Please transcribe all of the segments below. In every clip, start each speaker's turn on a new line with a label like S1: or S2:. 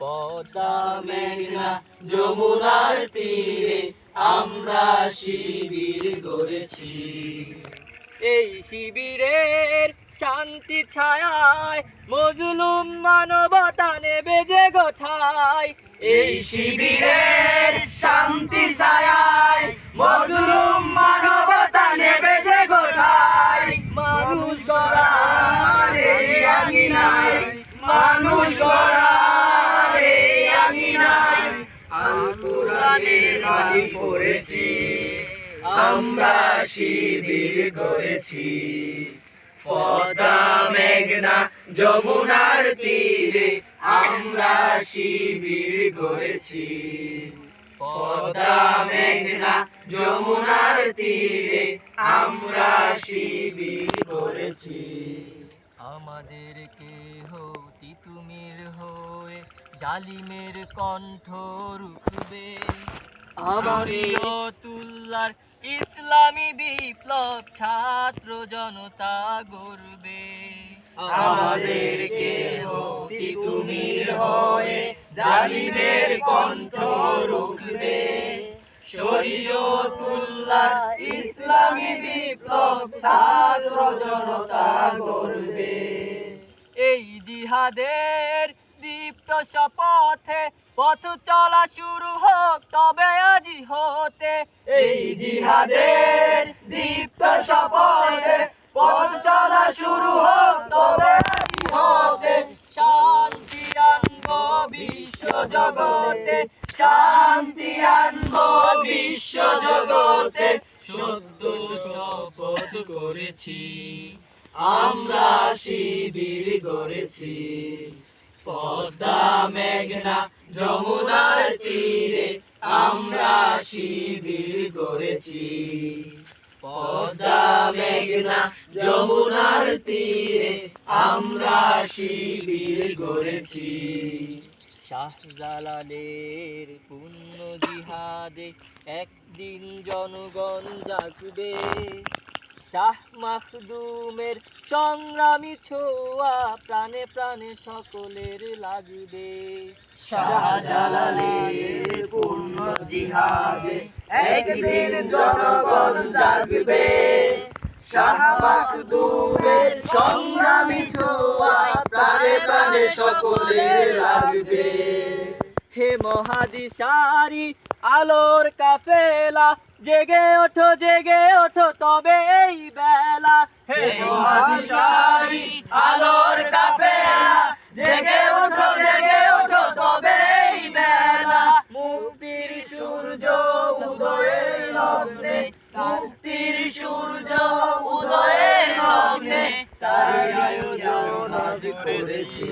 S1: পদ্মা মেঘনা যমুনার তীরে আমরা শিবির গড়েছি।
S2: এই শিবিরের শান্তি ছায়ায় মজলুম মানবতা নেবে যে গোঠায়
S1: এই শিবিরের শান্তি ছায়ায় মজলুম পড়েছি আমরা শিবির গড়েছি পদ্মা, মেঘনা, যমুনার তীরে আমরা শিবির গড়েছি পদ্মা, মেঘনা, যমুনার তীরে আমরা শিবির করেছি।
S2: আমাদের কেহ তিতুমির হয়ে জালিমের কণ্ঠ রুখবে। তুল্লার ইসলামী বিপ্লব ছাত্র জনতা গড়বে।
S1: আমাদের কেহ তিতুমির হয়ে জালিমের কণ্ঠ রুখবে? শরীয়তুল্লাহ ইসলামী বিপ্লব ছাত্র জনতা গড়বে।
S2: এই জিহাদের দীপ্ত শপথে পথ চলা শুরু হোক, তবে আজি হতে
S1: এই জিহাদের দীপ্ত শপথে পথ চলা শুরু হোক, তবে আজি হতে
S2: শান্তি আনব বিশ্ব
S1: জগতে, শান্তি আনব বিশ্ব জগতে। সত্য শপথ করেছি, আমরা শিবির গড়েছি। পদ্মা মেঘনা যমুনার তীরে আমরা শিবির গড়েছি পদ্মা মেঘনা যমুনার তীরে আমরা শিবির গড়েছি
S2: শাহজালালের পুণ্য জিহাদে একদিন জনগণ জাগবে। শাহ মাখদুমের সংগ্রামী ছোঁয়া প্রাণে প্রাণে সকলের লাগবে।
S1: শাহজালালের পূর্ণ জিহাদে একদিন জনগণ জাগবে। শাহ মাখদুমের সংগ্রামী ছোঁয়া প্রাণে প্রাণে সকলের লাগবে।
S2: হে মহাদিশারি আলোর কাফেলা জেগে ওঠো জেগে ওঠো তবে এই বেলা।
S1: হে মহাদিশারি আলোর কাফেলা জেগে ওঠো জেগে ওঠো তবে এই বেলা। মুক্তির সূর্য উদয়ের লগ্নে মুক্তির সূর্য উদয়ের লগ্নে তাই আয়োজন আজ করেছি।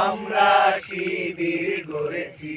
S1: আমরা শিবির গড়েছি।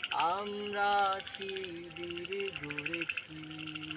S2: আমরা শিবির গড়েছি।